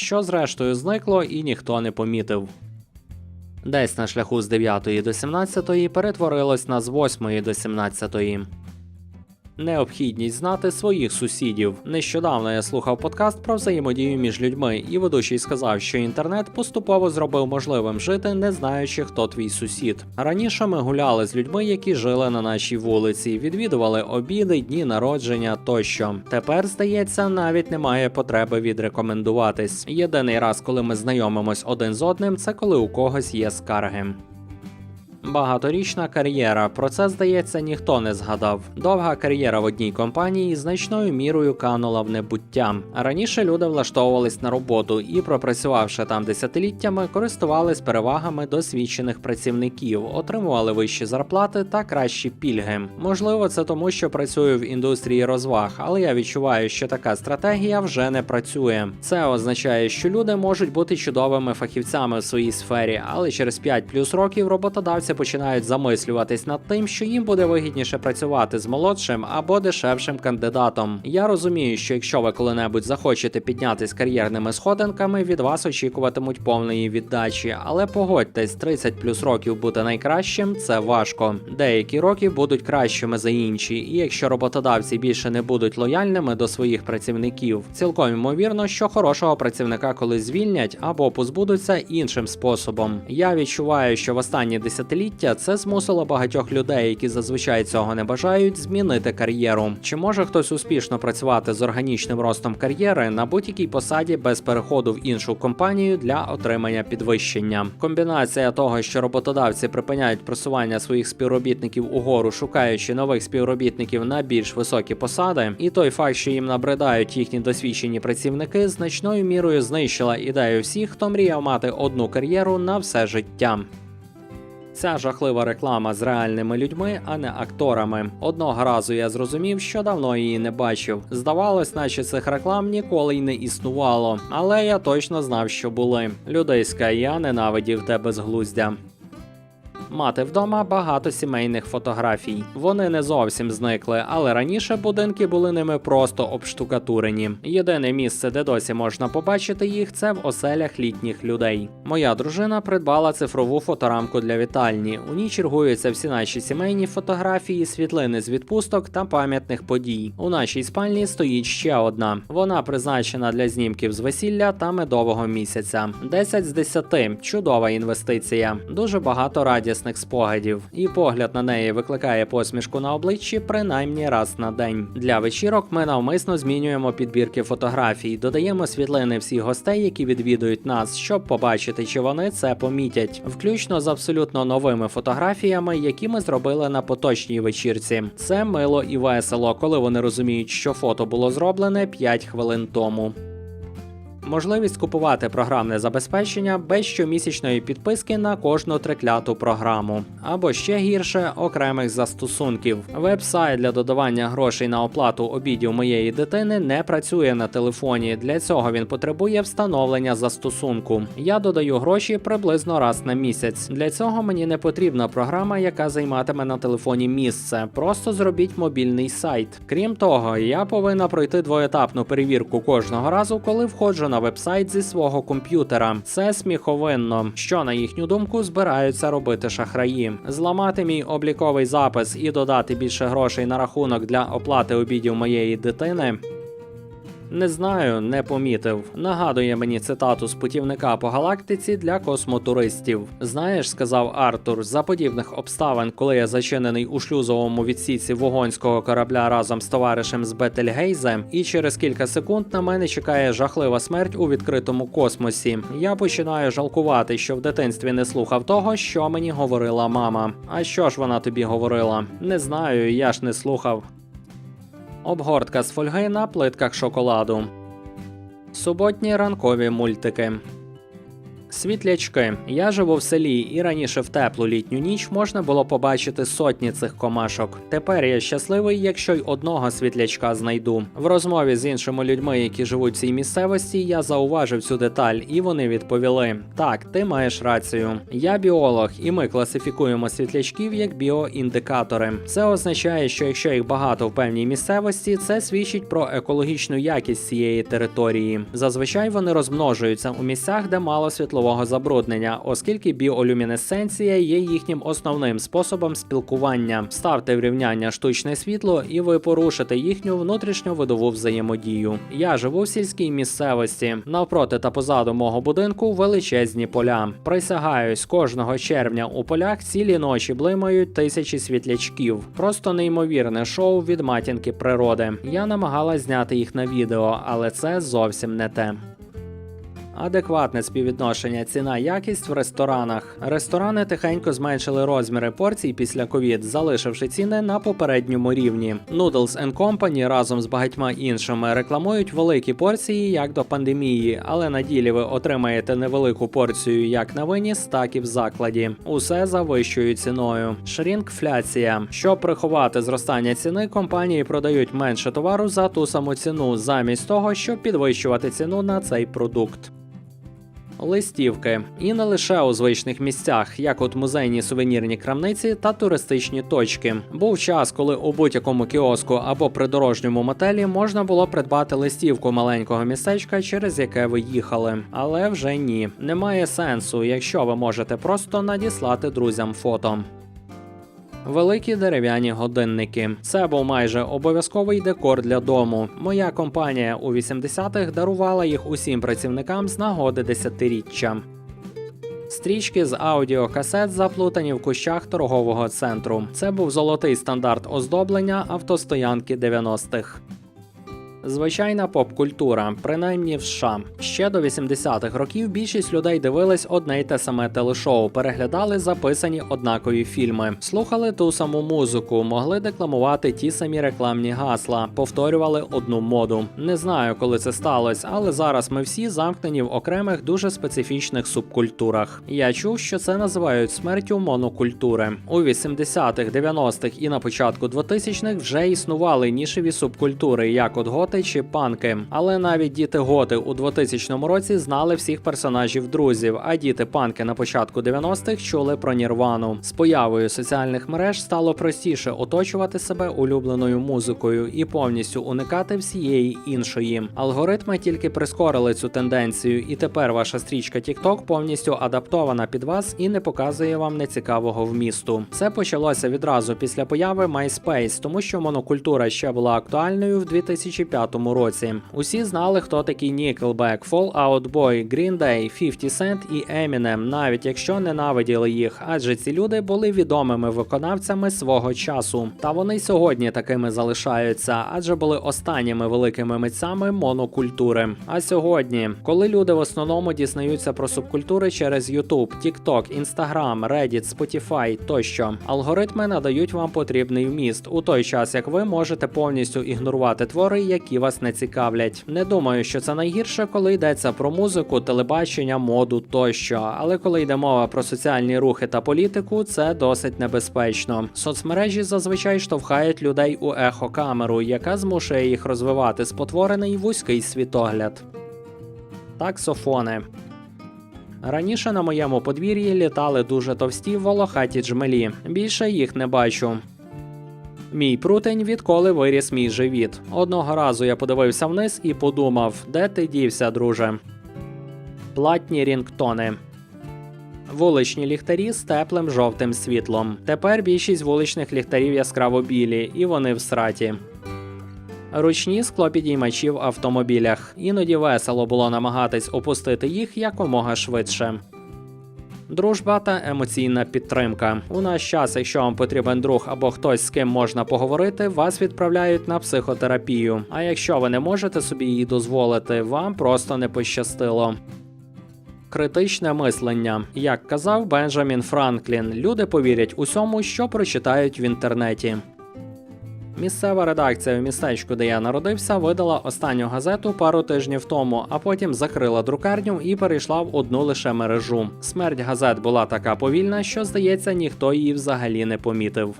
що зрештою зникло і ніхто не помітив. Десь на шляху з 9 до 17 перетворилось на з 8 до 17. Необхідність знати своїх сусідів. Нещодавно я слухав подкаст про взаємодію між людьми, і ведучий сказав, що інтернет поступово зробив можливим жити, не знаючи, хто твій сусід. Раніше ми гуляли з людьми, які жили на нашій вулиці, відвідували обіди, дні народження тощо. Тепер, здається, навіть немає потреби відрекомендуватись. Єдиний раз, коли ми знайомимось один з одним, це коли у когось є скарги. Багаторічна кар'єра. Про це здається ніхто не згадав. Довга кар'єра в одній компанії значною мірою канула в небуття. Раніше люди влаштовувались на роботу і, пропрацювавши там десятиліттями, користувались перевагами досвідчених працівників, отримували вищі зарплати та кращі пільги. Можливо, це тому, що працюю в індустрії розваг, але я відчуваю, що така стратегія вже не працює. Це означає, що люди можуть бути чудовими фахівцями в своїй сфері, але через 5 плюс років роботодавці починають замислюватись над тим, що їм буде вигідніше працювати з молодшим або дешевшим кандидатом. Я розумію, що якщо ви коли-небудь захочете піднятись кар'єрними сходинками, від вас очікуватимуть повної віддачі, але погодьтесь, 30 плюс років бути найкращим це важко. Деякі роки будуть кращими за інші, і якщо роботодавці більше не будуть лояльними до своїх працівників, цілком ймовірно, що хорошого працівника колись звільнять або позбудуться іншим способом. Я відчуваю, що в останні десятиліття це змусило багатьох людей, які зазвичай цього не бажають, змінити кар'єру. Чи може хтось успішно працювати з органічним ростом кар'єри на будь-якій посаді без переходу в іншу компанію для отримання підвищення? Комбінація того, що роботодавці припиняють просування своїх співробітників угору, шукаючи нових співробітників на більш високі посади, і той факт, що їм набридають їхні досвідчені працівники, значною мірою знищила ідею всіх, хто мріяв мати одну кар'єру на все життя. Ця жахлива реклама з реальними людьми, а не акторами. Одного разу я зрозумів, що давно її не бачив. Здавалось, наче цих реклам ніколи й не існувало. Але я точно знав, що були. Людейська, я ненавидів те безглуздя. Мати вдома багато сімейних фотографій. Вони не зовсім зникли, але раніше будинки були ними просто обштукатурені. Єдине місце, де досі можна побачити їх, це в оселях літніх людей. Моя дружина придбала цифрову фоторамку для вітальні. У ній чергуються всі наші сімейні фотографії, світлини з відпусток та пам'ятних подій. У нашій спальні стоїть ще одна. Вона призначена для знімків з весілля та медового місяця. 10 з 10. чудова інвестиція. Дуже багато радісних спогадів, і погляд на неї викликає посмішку на обличчі принаймні раз на день. Для вечірок ми навмисно змінюємо підбірки фотографій, додаємо світлини всіх гостей, які відвідують нас, щоб побачити, чи вони це помітять, включно з абсолютно новими фотографіями, які ми зробили на поточній вечірці. Це мило і весело, коли вони розуміють, що фото було зроблене 5 хвилин тому. Можливість купувати програмне забезпечення без щомісячної підписки на кожну трикляту програму, або ще гірше окремих застосунків. Веб-сайт для додавання грошей на оплату обідів моєї дитини не працює на телефоні. Для цього він потребує встановлення застосунку. Я додаю гроші приблизно раз на місяць. Для цього мені не потрібна програма, яка займатиме на телефоні місце. Просто зробіть мобільний сайт. Крім того, я повинна пройти двоетапну перевірку кожного разу, коли входжу на веб-сайт зі свого комп'ютера. Це сміховинно. Що на їхню думку збираються робити шахраї. Зламати мій обліковий запис і додати більше грошей на рахунок для оплати обідів моєї дитини. Не знаю, не помітив. Нагадує мені цитату з путівника по галактиці для космотуристів. Знаєш, сказав Артур, за подібних обставин, коли я зачинений у шлюзовому відсіці вогонського корабля разом з товаришем з Бетельгейзе, і через кілька секунд на мене чекає жахлива смерть у відкритому космосі. Я починаю жалкувати, що в дитинстві не слухав того, що мені говорила мама. А що ж вона тобі говорила? Не знаю, я ж не слухав. Обгортка з фольги на плитках шоколаду. Суботні ранкові мультики. Світлячки. Я живу в селі, і раніше в теплу літню ніч можна було побачити сотні цих комашок. Тепер я щасливий, якщо й одного світлячка знайду. В розмові з іншими людьми, які живуть в цій місцевості, я зауважив цю деталь, і вони відповіли: Так, ти маєш рацію. Я біолог, і ми класифікуємо світлячків як біоіндикатори. Це означає, що якщо їх багато в певній місцевості, це свідчить про екологічну якість цієї території. Зазвичай вони розмножуються у місцях, де мало світлового забруднення, оскільки біолюмінесценція є їхнім основним способом спілкування. Ставте в рівняння штучне світло, і ви порушите їхню внутрішньовидову взаємодію. Я живу в сільській місцевості. Навпроти та позаду мого будинку величезні поля. Присягаюсь, кожного червня у полях цілі ночі блимають тисячі світлячків. Просто неймовірне шоу від матінки природи. Я намагалась зняти їх на відео, але це зовсім не те. Адекватне співвідношення ціна якість в ресторанах. Ресторани тихенько зменшили розміри порцій після ковід, залишивши ціни на попередньому рівні. Noodles Company разом з багатьма іншими рекламують великі порції як до пандемії, але на ділі ви отримаєте невелику порцію як на виніс, так і в закладі. Усе за вищою ціною. Шрінкфляція. Щоб приховати зростання ціни, компанії продають менше товару за ту саму ціну, замість того, щоб підвищувати ціну на цей продукт. Листівки і не лише у звичних місцях, як от музейні сувенірні крамниці та туристичні точки. Був час, коли у будь-якому кіоску або придорожньому мотелі можна було придбати листівку маленького містечка, через яке ви їхали. Але вже ні, немає сенсу, якщо ви можете просто надіслати друзям фото. Великі дерев'яні годинники. Це був майже обов'язковий декор для дому. Моя компанія у 80-х дарувала їх усім працівникам з нагоди десятиріччя. Стрічки з аудіокасет заплутані в кущах торгового центру. Це був золотий стандарт оздоблення автостоянки 90-х. Звичайна поп-культура, принаймні в США. Ще до 80-х років більшість людей дивились одне й те саме телешоу, переглядали записані однакові фільми, слухали ту саму музику, могли декламувати ті самі рекламні гасла, повторювали одну моду. Не знаю, коли це сталося, але зараз ми всі замкнені в окремих дуже специфічних субкультурах. Я чув, що це називають смертю монокультури. У 80-х, 90-х і на початку 2000-х вже існували нішеві субкультури, як от готи чи панки. Але навіть діти готи у 2000 році знали всіх персонажів друзів, а діти панки на початку 90-х чули про Нірвану. З появою соціальних мереж стало простіше оточувати себе улюбленою музикою і повністю уникати всієї іншої. Алгоритми тільки прискорили цю тенденцію, і тепер ваша стрічка TikTok повністю адаптована під вас і не показує вам нецікавого вмісту. Це почалося відразу після появи MySpace, тому що монокультура ще була актуальною в 2005 році. Усі знали, хто такий Nickelback, Fall Out Boy, Green Day, 50 Cent і Eminem, навіть якщо ненавиділи їх, адже ці люди були відомими виконавцями свого часу. Та вони сьогодні такими залишаються, адже були останніми великими митцями монокультури. А сьогодні, коли люди в основному дізнаються про субкультури через YouTube, TikTok, Instagram, Reddit, Spotify тощо, алгоритми надають вам потрібний вміст у той час, як ви можете повністю ігнорувати твори, які вас не цікавлять. Не думаю, що це найгірше, коли йдеться про музику, телебачення, моду тощо. Але коли йде мова про соціальні рухи та політику, це досить небезпечно. Соцмережі зазвичай штовхають людей у ехокамеру, яка змушує їх розвивати спотворений вузький світогляд. Таксофони. Раніше на моєму подвір'ї літали дуже товсті волохаті джмелі. Більше їх не бачу. Мій прутень відколи виріс мій живіт. Одного разу я подивився вниз і подумав, де ти дівся, друже. Платні рінгтони. Вуличні ліхтарі з теплим жовтим світлом. Тепер більшість вуличних ліхтарів яскраво білі, і вони в сраті. Ручні склопідіймачі в автомобілях. Іноді весело було намагатись опустити їх якомога швидше. Дружба та емоційна підтримка. У наш час, якщо вам потрібен друг або хтось з ким можна поговорити, вас відправляють на психотерапію. А якщо ви не можете собі її дозволити, вам просто не пощастило. Критичне мислення, як казав Бенджамін Франклін, люди повірять усьому, що прочитають в інтернеті. Місцева редакція в містечку, де я народився, видала останню газету пару тижнів тому, а потім закрила друкарню і перейшла в одну лише мережу. Смерть газет була така повільна, що здається, ніхто її взагалі не помітив.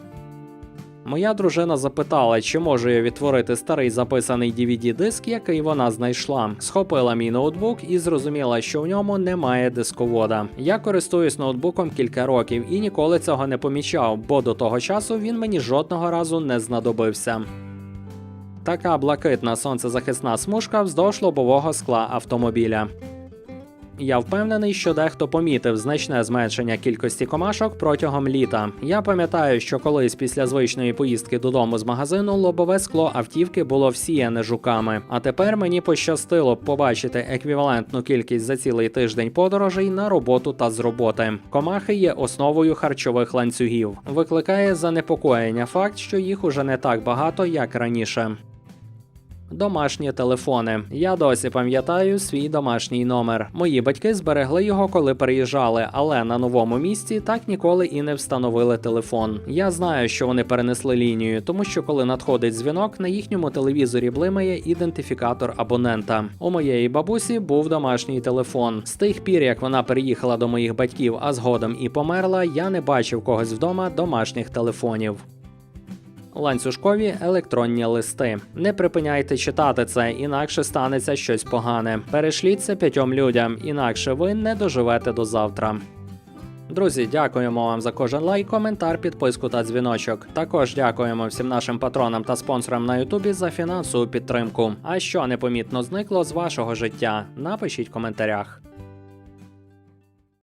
Моя дружина запитала, чи можу я відтворити старий записаний DVD-диск, який вона знайшла. Схопила мій ноутбук і зрозуміла, що в ньому немає дисковода. Я користуюсь ноутбуком кілька років і ніколи цього не помічав, бо до того часу він мені жодного разу не знадобився. Така блакитна сонцезахисна смужка вздовж лобового скла автомобіля. Я впевнений, що дехто помітив значне зменшення кількості комашок протягом літа. Я пам'ятаю, що колись після звичної поїздки додому з магазину лобове скло автівки було всіяне жуками. А тепер мені пощастило б побачити еквівалентну кількість за цілий тиждень подорожей на роботу та з роботи. Комахи є основою харчових ланцюгів. Викликає занепокоєння факт, що їх уже не так багато, як раніше. Домашні телефони. Я досі пам'ятаю свій домашній номер. Мої батьки зберегли його, коли переїжджали, але на новому місці так ніколи і не встановили телефон. Я знаю, що вони перенесли лінію, тому що коли надходить дзвінок, на їхньому телевізорі блимає ідентифікатор абонента. У моєї бабусі був домашній телефон. З тих пір, як вона переїхала до моїх батьків, а згодом і померла, я не бачив когось вдома домашніх телефонів. Ланцюжкові електронні листи. Не припиняйте читати це, інакше станеться щось погане. Перешліть це п'ятьом людям, інакше ви не доживете до завтра. Друзі, дякуємо вам за кожен лайк, коментар, підписку та дзвіночок. Також дякуємо всім нашим патронам та спонсорам на Ютубі за фінансову підтримку. А що непомітно зникло з вашого життя? Напишіть в коментарях.